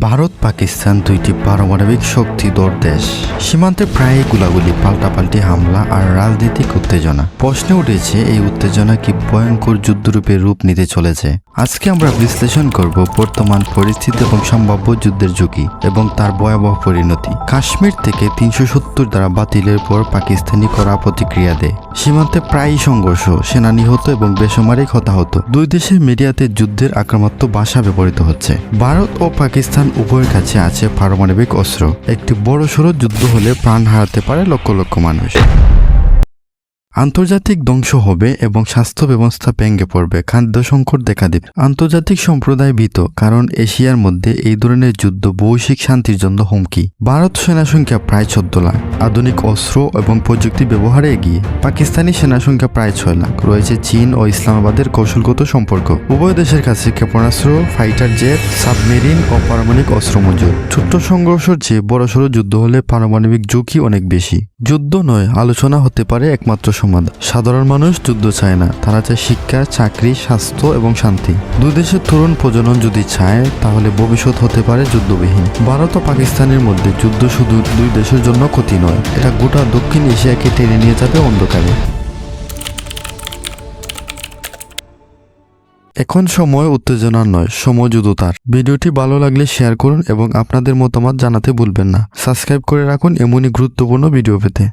ভারত পাকিস্তান দুইটি পারমাণবিক শক্তিধর দেশ। সীমান্তে প্রায় গোলাগুলি পাল্টাপাল্টি হামলা আর রাজনৈতিক উত্তেজনা। প্রশ্নে উঠেছে, এই উত্তেজনা কি ভয়ঙ্কর যুদ্ধরূপে রূপ নিতে চলেছে? আজকে আমরা বিশ্লেষণ করব বর্তমান পরিস্থিতি এবং সম্ভাব্য যুদ্ধের ঝুঁকি এবং তার ভয়াবহ পরিণতি। কাশ্মীর থেকে তিনশো সত্তর দ্বারা বাতিলের পর পাকিস্তানি করা প্রতিক্রিয়া দেয়। সীমান্তে প্রায়ই সংঘর্ষ, সেনা নিহত এবং বেসামরিক হতাহত। দুই দেশের মিডিয়াতে যুদ্ধের আক্রমণাত্মক ভাষা ব্যবহৃত হচ্ছে। ভারত ও পাকিস্তান উভয়ের কাছে আছে পারমাণবিক অস্ত্র। একটি বড় সড়ো যুদ্ধ হলে প্রাণ হারাতে পারে লক্ষ লক্ষ মানুষ। আন্তর্জাতিক ধ্বংস হবে এবং স্বাস্থ্য ব্যবস্থা ভেঙে পড়বে, খাদ্য সংকট দেখা দেবে। আন্তর্জাতিক সম্প্রদায় ভীত, কারণ এশিয়ার মধ্যে এই ধরনের যুদ্ধ বৈশ্বিক শান্তির জন্য হুমকি। ভারত সেনা সংখ্যা প্রায় চোদ্দ লাখ। আধুনিক অস্ত্র এবং প্রযুক্তি ব্যবহারে এগিয়ে। পাকিস্তানি সেনা সংখ্যা প্রায় ছয় লাখ। রয়েছে চীন ও ইসলামাবাদের কৌশলগত সম্পর্ক। উভয় দেশের কাছে ক্ষেপণাস্ত্র, ফাইটার জেট, সাবমেরিন ও পারমাণবিক অস্ত্র মজুদ ছোট্ট সংঘর্ষের চেয়ে বড়সড় যুদ্ধ হলে পারমাণবিক ঝুঁকি অনেক বেশি। যুদ্ধ নয়, আলোচনা হতে পারে একমাত্র সমাধান সাধারণ মানুষ যুদ্ধ চায় না। তারা চায় শিক্ষা, চাকরি, স্বাস্থ্য এবং শান্তি। দুই দেশের তরুণ প্রজনন যদি চায়, তাহলে ভবিষ্যৎ হতে পারে যুদ্ধবিহীন। ভারত ও পাকিস্তানের মধ্যে যুদ্ধ শুধু দুই দেশের জন্য ক্ষতি নয়, এটা গোটা দক্ষিণ এশিয়াকে টেনে নিয়ে যাবে অন্ধকারে। এখন সময় উত্তেজনার নয় সমঝোতার ভিডিওটি ভালো লাগলে শেয়ার করুন এবং আপনাদের মতামত জানাতে ভুলবেন না। সাবস্ক্রাইব করে রাখুন এমনই গুরুত্বপূর্ণ ভিডিও পেতে।